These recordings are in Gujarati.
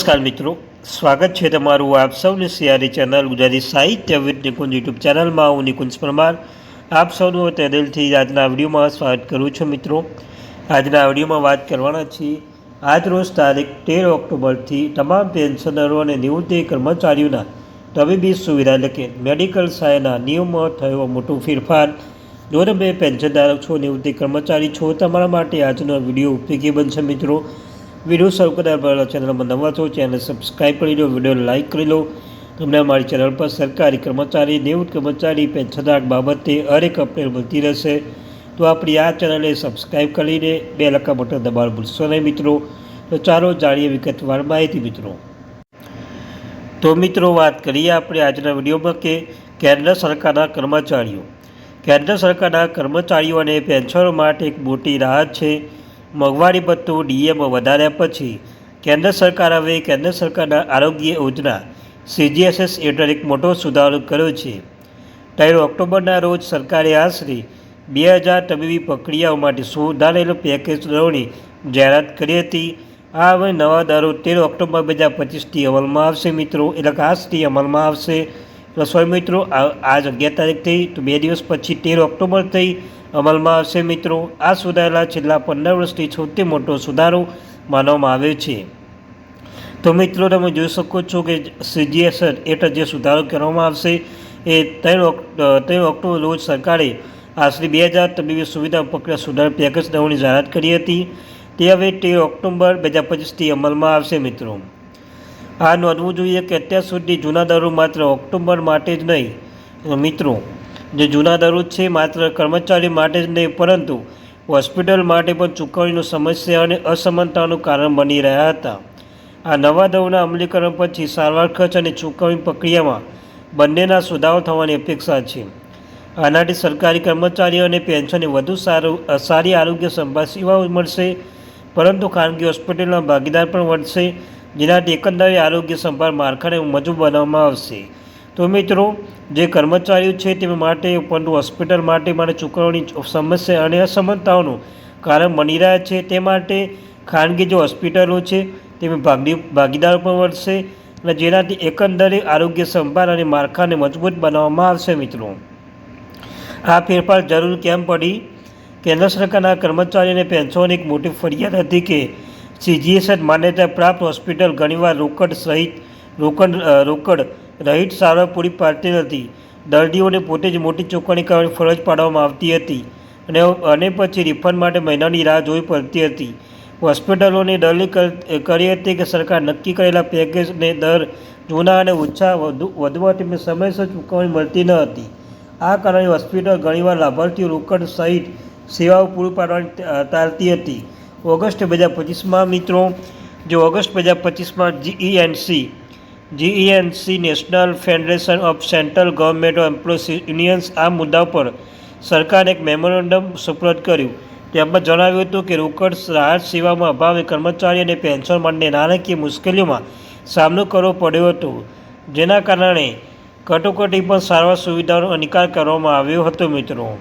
નમસ્કાર મિત્રો. સ્વાગત છે તમારું આપ સૌની સિયારી ચેનલ ગુજરાતી સાહિત્ય વિદ નિકુંજ યુટ્યુબ ચેનલમાં. હું નિકુંજ પરમાર. આપ સૌનું તે દિલથી આજના વિડીયોમાં સ્વાગત કરું છું મિત્રો. આજના વિડીયોમાં વાત કરવાના છીએ. આજ રોજ તારીખ તેર ઓક્ટોબરથી તમામ પેન્શનરો અને નિવૃત્તિ કર્મચારીઓના તબીબી સુવિધા એટલે કે મેડિકલ સહાયના નિયમમાં થયો મોટો ફેરફાર. જો તમે પેન્શનધારક છો, નિવૃત્તિ કર્મચારી છો, તમારા માટે આજનો વીડિયો ઉપયોગી બનશે મિત્રો. વીડિયો શરૂ કર્યા પહેલાં ચેનલમાં નવા છો ચેનલ સબસ્ક્રાઈબ કરી લો, વીડિયો લાઇક કરી લો. તમને અમારી ચેનલ પર સરકારી કર્મચારી, નિવૃત્ત કર્મચારી પેન્શનધારક બાબતે હરેક અપડેટ મળતી રહેશે. તો આપણી આ ચેનલને સબસ્ક્રાઈબ કરીને બે લખા બટન દબાણ ભૂલશો નહીં મિત્રો. તો ચાલો જાણીએ વિગતવાર માહિતી મિત્રો. તો મિત્રો વાત કરીએ આપણે આજના વિડીયોમાં કે કેન્દ્ર સરકારના કર્મચારીઓ. કેન્દ્ર સરકારના કર્મચારીઓ અને પેન્શનરો માટે એક મોટી રાહત છે. મોંઘવારી ભથ્થું ડીએમઓ વધાર્યા પછી કેન્દ્ર સરકાર હવે કેન્દ્ર સરકારના આરોગ્ય યોજના સીજીએસએસ હેઠળ એક મોટો સુધારો કર્યો છે. તેર ઓક્ટોબરના રોજ સરકારે આશરે બે હજાર તબીબી પ્રક્રિયાઓ માટે સુધારેલું પેકેજ દરોની જાહેરાત કરી હતી. આ હવે નવા દરો તેર ઓક્ટોબર બે હજાર પચીસથી અમલમાં આવશે મિત્રો. એટલે કે આજથી અમલમાં આવશે. રસોઈ મિત્રો આજ અગિયાર તારીખ થઈ તો બે દિવસ પછી તેર ઓક્ટોબરથી અમલમાં આવશે મિત્રો. આ સુધારેલા છેલ્લા પંદર વર્ષથી સૌથી મોટો સુધારો માનવામાં આવે છે. તો મિત્રો, તમે જોઈ શકો છો કે સીજીએસ એટલે જે સુધારો કરવામાં આવશે, એ ત્રણ ત્રણ ઓક્ટોબર રોજ સરકારે આશરે બે હજાર તબીબી સુવિધા પ્રક્રિયા સુધાર પેકેજ દવાની જાહેરાત કરી હતી. તે હવે તેર ઓક્ટોબર બે હજાર પચીસથી અમલમાં આવશે મિત્રો. આ નોંધવું જોઈએ કે અત્યાર સુધી જૂના દરો માત્ર ઓક્ટોબર માટે જ નહીં. મિત્રો જે જૂના દરો છે, માત્ર કર્મચારી માટે જ નહીં, પરંતુ હોસ્પિટલ માટે પણ ચૂકવણીનો સમસ્યા અને અસમાનતાનું કારણ બની રહ્યા હતા. આ નવા દરોના અમલીકરણ પછી સારવાર ખર્ચ અને ચૂકવણી પ્રક્રિયામાં બંનેના સુધારો થવાની અપેક્ષા છે. આનાથી સરકારી કર્મચારીઓ અને પેન્શનને વધુ સારું સારી આરોગ્ય સંભાળ સેવાઓ મળશે, પરંતુ ખાનગી હોસ્પિટલના ભાગીદાર પણ વધશે, જેનાથી એકંદરે આરોગ્ય સંભાળ માળખાને મજબૂત બનાવવામાં આવશે. તો મિત્રો, જે કર્મચારીઓ છે તે માટે ઉપરનું હોસ્પિટલ માટે માટે ચૂકવણી સમસ્યા અને અસમાનતાઓનું કારણ બની રહ્યા છે. તે માટે ખાનગી જે હોસ્પિટલો છે તેમાં ભાગી ભાગીદારો પણ વધશે અને જેનાથી એકંદરે આરોગ્ય સંભાળ અને માળખાને મજબૂત બનાવવામાં આવશે મિત્રો. આ ફેરફાર જરૂર કેમ પડી? કેન્દ્ર સરકારના કર્મચારીઓને પેન્શન એક મોટી ફરિયાદ હતી કે સીજીએસએસ માન્યતા પ્રાપ્ત હોસ્પિટલ ઘણીવાર રોકડ સહિત રોકડ રોકડ રહિત સારવાર પૂરી પાડતી નથી. દર્દીઓને પોતે જ મોટી ચૂકવણી કરવાની ફરજ પાડવામાં આવતી હતી અને અને પછી રિફંડ માટે મહિનાની રાહ જોવી પડતી હતી. હોસ્પિટલોને દલીલ કરી હતી કે સરકાર નક્કી કરેલા પેકેજને દર જૂના અને ઓછા વધુ વધવા તેમને સમયસર ચૂકવણી મળતી ન હતી. આ કારણે હોસ્પિટલ ઘણીવાર લાભાર્થીઓ રોકડ સહિત સેવાઓ પૂરી પાડવાની ટાળતી હતી. ઓગસ્ટ બે હજાર પચીસમાં મિત્રો, જે ઓગસ્ટ બે હજાર પચીસમાં GENC GENC national federation of central government of employees unions આ મુદ્દા પર સરકારે એક મેમોરેન્ડમ સુપ્રત કર્યું. તેમાં જણાવ્યું હતું કે રોકડ રાહત સેવામાં અભાવે કર્મચારી અને પેન્શન માટે નાણાકીય મુશ્કેલીઓમાં સામનો કરવો પડ્યો હતો. જેના કારણે કટોકટી પણ સારવાર સુવિધાનો અનિકાર કરવામાં આવ્યો હતો મિત્રો.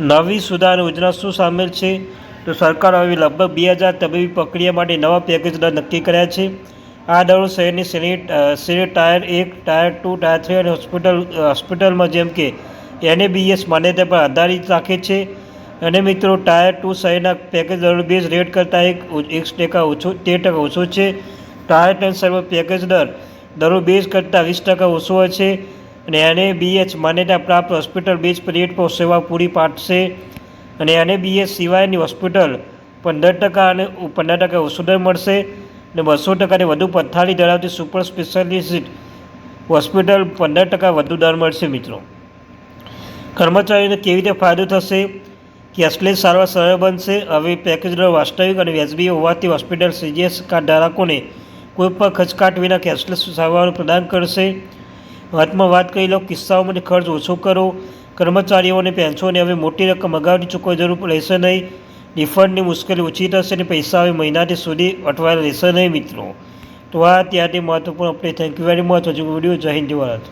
નવી સુધાર યોજના શું સામેલ છે? તો સરકાર હવે લગભગ બે હજાર તબીબી પ્રક્રિયા માટે નવા પેકેજ નક્કી કર્યા છે. આ દરો શહેરની શ્રેણી શ્રેણી ટાયર એક, ટાયર ટુ, ટાયર થ્રી અને હોસ્પિટલ હોસ્પિટલમાં જેમ કે એનએબીએસ માન્યતા પર આધારિત રાખે છે. અને મિત્રો, ટાયર ટુ શહેરના પેકેજ દર બેઝ રેટ કરતાં એક એક ટકા ઓછો, તેર ટકા ઓછો છે. ટાયર ટેન સર્વ પેકેજ દર દરો બેઝ કરતાં વીસ ટકા ઓછો હોય છે. અને એને બીએચ માન્યતા પ્રાપ્ત હોસ્પિટલ બેઝ રેટ પર સેવા પૂરી પાડશે. અને એને બીએચ સિવાયની હોસ્પિટલ પંદર ટકા અને પંદર ટકા ઓછો દર મળશે. અને બસો ટકાની વધુ પથારી ધરાવતી સુપર સ્પેશિયાલિસ્ટ હોસ્પિટલ પંદર ટકા વધુ દર મળશે મિત્રો. કર્મચારીઓને કેવી રીતે ફાયદો થશે? કેશલેસ સારવાર સરળ બનશે? હવે પેકેજ વાસ્તવિક અને વ્યાજબી હોવાથી હોસ્પિટલ સીજીએસ કાર્ડ ધારકોને કોઈપણ ખચકાટ વિના કેશલેસ સારવાર પ્રદાન કરશે. હાથમાં વાત કરી લો કિસ્સાઓમાંથી ખર્ચ ઓછો કરો. કર્મચારીઓને પેન્શનને હવે મોટી રકમ અગાઉની ચૂકવવા જરૂર રહેશે નહીં. રિફંડની મુશ્કેલી ઓછી થશે અને પૈસા હવે મહિનાથી સુધી અટવાયેલા રહેશે નહીં મિત્રો. તો આ ત્યાંથી મહત્વપૂર્ણ આપણે થેન્ક યુ વેરી મચ હજુ વીડિયો જય હિન્દ ભારત.